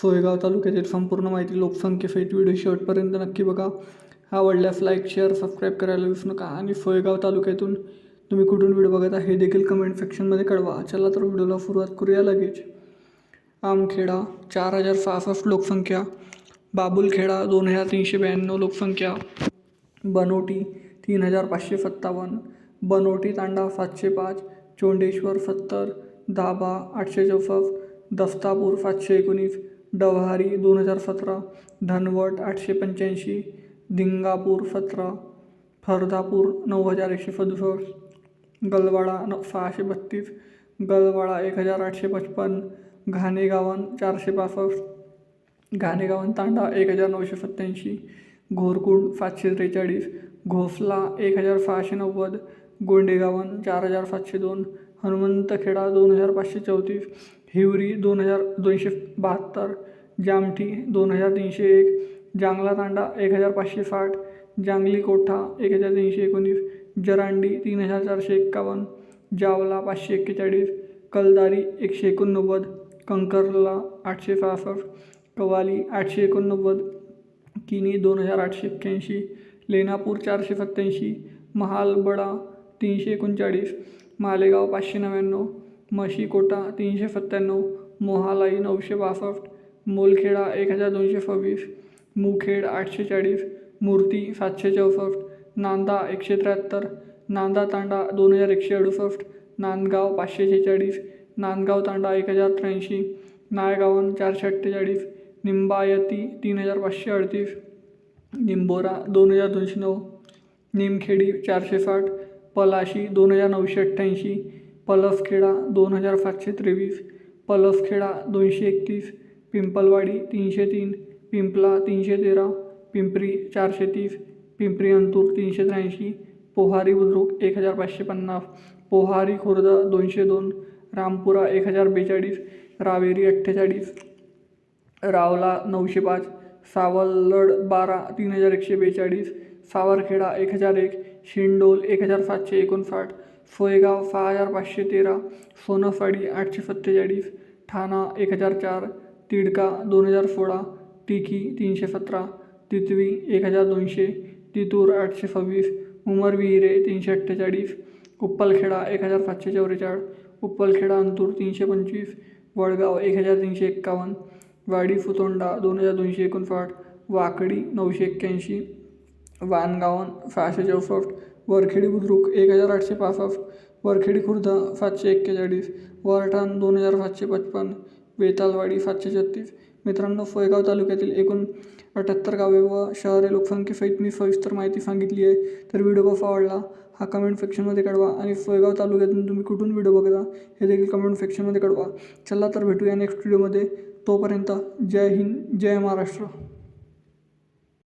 सोयगाव तालुक्यातील संपूर्ण माहिती लोकसंख्येसहित व्हिडिओ शेवटपर्यंत नक्की बघा. आवडल्यास लाईक शेअर सबस्क्राईब करायला विसरू नका. आणि सोयगाव तालुक्यातून तुम्ही कुठून व्हिडिओ बघत आहे हे देखील कमेंट सेक्शनमध्ये कळवा. चला तर व्हिडिओला सुरुवात करूया लगेच. आमखेडा चार हजार सहासष्ट लोकसंख्या. बाबुलखेडा दोन हजार तीनशे ब्याण्णव लोकसंख्या. बनोटी तीन हजार पाचशे सत्तावन्न. बनोटी तांडा सातशे पाच. चोंडेश्वर सत्तर. दाबा आठशे चौसष्ट. दस्तापूर सातशे एकोणीस. डवहारी दोन हजार सतरा धनवट आठशे पंच्याऐंशी दिंगापूर सतरा फरदापूर नऊ हजार एकशे सदुसष्ट गलवाडा न सहाशे बत्तीस गलवाडा एक हजार आठशे पचपन घाणेगावन चारशे पासष्ट घाणेगावन तांडा एक हजार नऊशे सत्त्याऐंशी घोरकुंड सातशे त्रेचाळीस घोसला एक हजार सहाशे नव्वद गोंडेगावन चार हजार सातशे दोन हनुमंतखेडा दोन हजार पाचशे चौतीस हिवरी दोन हजार दोनशे बहात्तर जामठी दोन हजार तीनशे एक जांगला तांडा एक हजार पाचशे साठ जांगली कोठा एक हजार तीनशे एकोणीस जरांडी तीन हजार चारशे एक्कावन्न जावला पाचशे एक्केचाळीस कलदारी एकशे एकोणनव्वद कंकरला आठशे सहासष्ट कवाली आठशे एकोणनव्वद किनी दोन हजार आठशे एक्क्याऐंशी लेनापूर चारशे सत्त्याऐंशी महालबडा तीनशे एकोणचाळीस मालेगाव पाचशे नव्याण्णव म्हशीकोटा तीनशे सत्त्याण्णव मोहालाई नऊशे बासष्ट मोलखेडा एक हजार दोनशे सव्वीस मुखेड आठशे चाळीस मूर्ती सातशे चौसष्ट नांदा एकशे त्र्याहत्तर नांदा तांडा दोन हजार एकशे अडुसष्ट नांदगाव पाचशे शेहेचाळीस नांदगाव तांडा एक हजार त्र्याऐंशी नायगावन चारशे अठ्ठेचाळीस निंबायती तीन हजार पाचशे अडतीस निंबोरा दोन हजार दोनशे नऊ निमखेडी चारशे साठ पलाशी दोन हजार नऊशे अठ्ठ्याऐंशी पलसखेडा दोन हजार सातशे तेवीस पलसखेडा दोनशे एकतीस पिंपलवाडी तीनशे तीन पिंपला तीनशे तेरा पिंपरी चारशे तीस पिंपरी अंतूर तीनशे त्र्याऐंशी पोहारी बुद्रुक एक हजार पाचशे पन्नास पोहारी खुर्द दोनशे दोन रामपुरा एक हजार बेचाळीस रावेरी अठ्ठेचाळीस रावला नऊशे पाच सावलड बारा तीन हजार एकशे बेचाळीस सावरखेडा एक हजार एक शिंडोल एक हजार सातशे एकोणसाठ सोयगाव सहा हजार पाचशे तेरा सोनसाडी आठशे सत्तेचाळीस ठाणा एक हजार चार तिडका दोन हजार सोळा टिकी तीनशे सतरा तितवी एक हजार दोनशे तितूर आठशे सव्वीस उमरविहिरे तीनशे अठ्ठेचाळीस उप्पलखेडा एक हजार सातशे चौवेचाळ उप्पलखेडा अंतूर तीनशे पंचवीस वडगाव एक हजार तीनशे एक्कावन्न वाडी फुतोंडा दोन हजार दोनशे एकोणसाठ वाकडी नऊशे एक्क्याऐंशी वानगावन सहाशे चौसष्ट वरखेडी बुद्रुक एक हजार आठशे पासष्ट वरखेडी खुर्द सातशे एक्केचाळीस वरठाण दोन हजार सातशे पचपन्न बेतालवाडी सातशे छत्तीस. मित्रांनो सोयगाव तालुक्यातील एकूण अठ्ठ्याहत्तर गावे व शहरे लोकसंख्येसहित मी सविस्तर माहिती सांगितली आहे. तर व्हिडिओ कसा आवडला हा कमेंट सेक्शनमध्ये कळवा आणि सोयगाव तालुक्यातून तुम्ही कुठून व्हिडिओ बघता हे देखील कमेंट सेक्शनमध्ये कळवा चला तर भेटूया नेक्स्ट व्हिडिओमध्ये तोपर्यंत जय हिंद जय महाराष्ट्र.